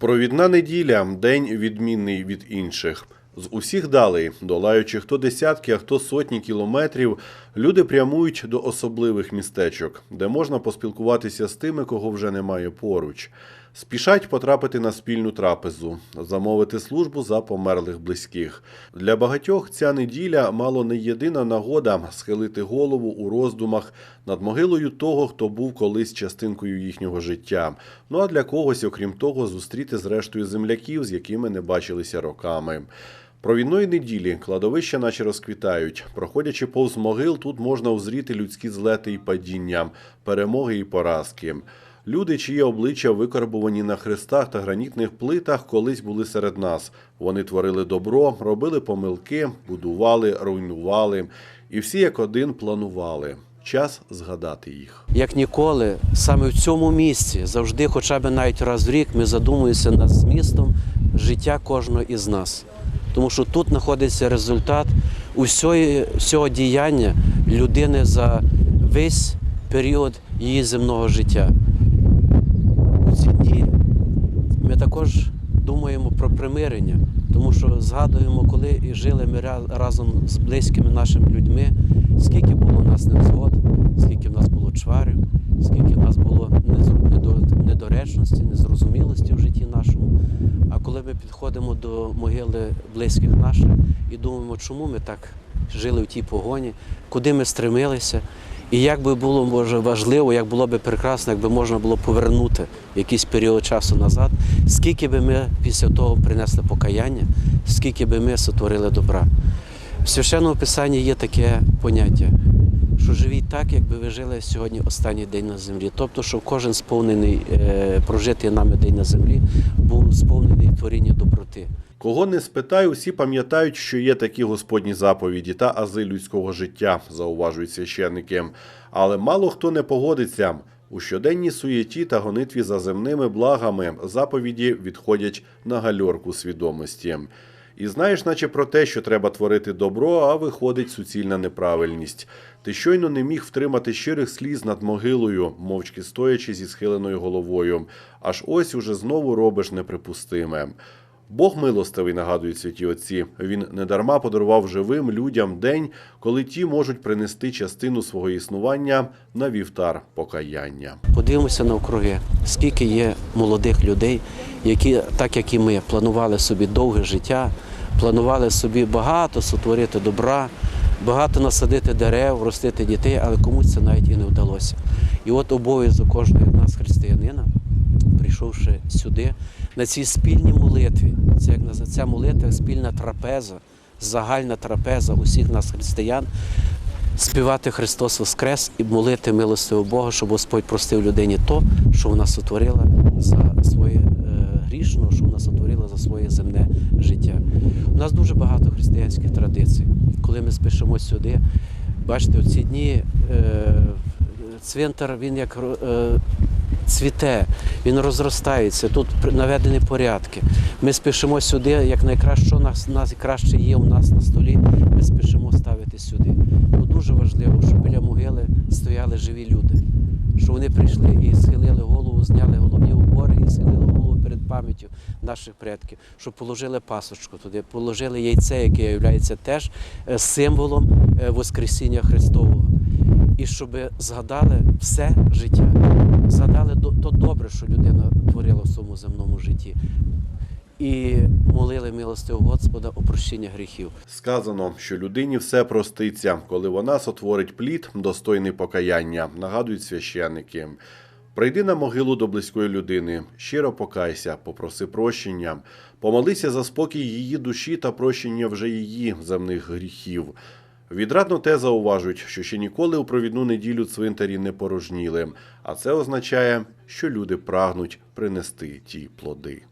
Провідна неділя день відмінний від інших. З усіх далей, долаючи хто десятки, а хто сотні кілометрів, люди прямують до особливих містечок, де можна поспілкуватися з тими, кого вже немає поруч. Спішать потрапити на спільну трапезу, замовити службу за померлих близьких. Для багатьох ця неділя мало не єдина нагода схилити голову у роздумах над могилою того, хто був колись частинкою їхнього життя. Ну а для когось, окрім того, зустріти зрештою земляків, з якими не бачилися роками. Провідної неділі кладовища наче розквітають. Проходячи повз могил, тут можна узріти людські злети і падіння, перемоги і поразки. Люди, чиї обличчя викарбувані на хрестах та гранітних плитах, колись були серед нас. Вони творили добро, робили помилки, будували, руйнували, і всі як один планували. Час згадати їх. Як ніколи, саме в цьому місці, завжди, хоча б навіть раз в рік, ми задумуємося над змістом життя кожного із нас. Тому що тут знаходиться результат усього, всього діяння людини за весь період її земного життя. У ці дні ми також думаємо про примирення, тому що згадуємо, коли і жили ми разом з близькими нашими людьми, скільки було у нас невзгод, скільки в нас було чварів, скільки в нас було недоречності, незрозумілості в житті нашому. А коли ми підходимо до могили близьких наших і думаємо, чому ми так жили в тій погоні, куди ми стремилися, і як би було може важливо, як було би прекрасно, якби можна було повернути якийсь період часу назад, скільки би ми після того принесли покаяння, скільки би ми сотворили добра. В священному писанні є таке поняття, що живіть так, якби ви жили сьогодні останній день на землі. Тобто, щоб кожен сповнений е, прожитий нами день на землі був сповнений творіння доброти. Кого не спитай, усі пам'ятають, що є такі господні заповіді та ази людського життя, зауважують священники. Але мало хто не погодиться. У щоденній суєті та гонитві за земними благами заповіді відходять на гальорку свідомості. І знаєш, наче про те, що треба творити добро, а виходить суцільна неправильність. Ти щойно не міг втримати щирих сліз над могилою, мовчки стоячи зі схиленою головою. Аж ось уже знову робиш неприпустиме. Бог милостивий, нагадують святі отці. Він недарма подарував живим людям день, коли ті можуть принести частину свого існування на вівтар покаяння. Подивимося навкруги, скільки є молодих людей, які, так як і ми, планували собі довге життя, планували собі багато сотворити добра, багато насадити дерев, ростити дітей, але комусь це навіть і не вдалося. І от обов'язок кожного з нас, християнина, прийшовши сюди, на цій спільній молитві, це як ця молитва спільна трапеза, загальна трапеза усіх нас, християн, співати Христос Воскрес і молити милостивого Бога, щоб Господь простив людині то, що вона сотворила за своє е, грішно, що вона сотворила за своє земне життя. У нас дуже багато християнських традицій. Коли ми спішимо сюди, бачите, у ці дні е, цвинтар, він як е, цвіте, він розростається, тут наведені порядки. Ми спішимо сюди, як найкраще, що нас, найкраще є у нас на столі, ми спішимо ставити сюди. Ну, дуже важливо, щоб біля могили стояли живі люди, що вони прийшли і схилили голову, зняли головні убори і схилили голову перед пам'яттю наших предків, щоб положили пасочку туди, положили яйце, яке є теж е, символом е, Воскресіння Христового. І щоб згадали все життя, згадали то добре, що людина творила в своєму земному житті. І молили милостивого Господа о прощення гріхів. Сказано, що людині все проститься, коли вона сотворить плід, достойний покаяння, нагадують священники. Прийди на могилу до близької людини, щиро покайся, попроси прощення, помолися за спокій її душі та прощення вже її земних гріхів. Відрадно те зауважують, що ще ніколи у провідну неділю цвинтарі не порожніли, а це означає, що люди прагнуть принести ті плоди.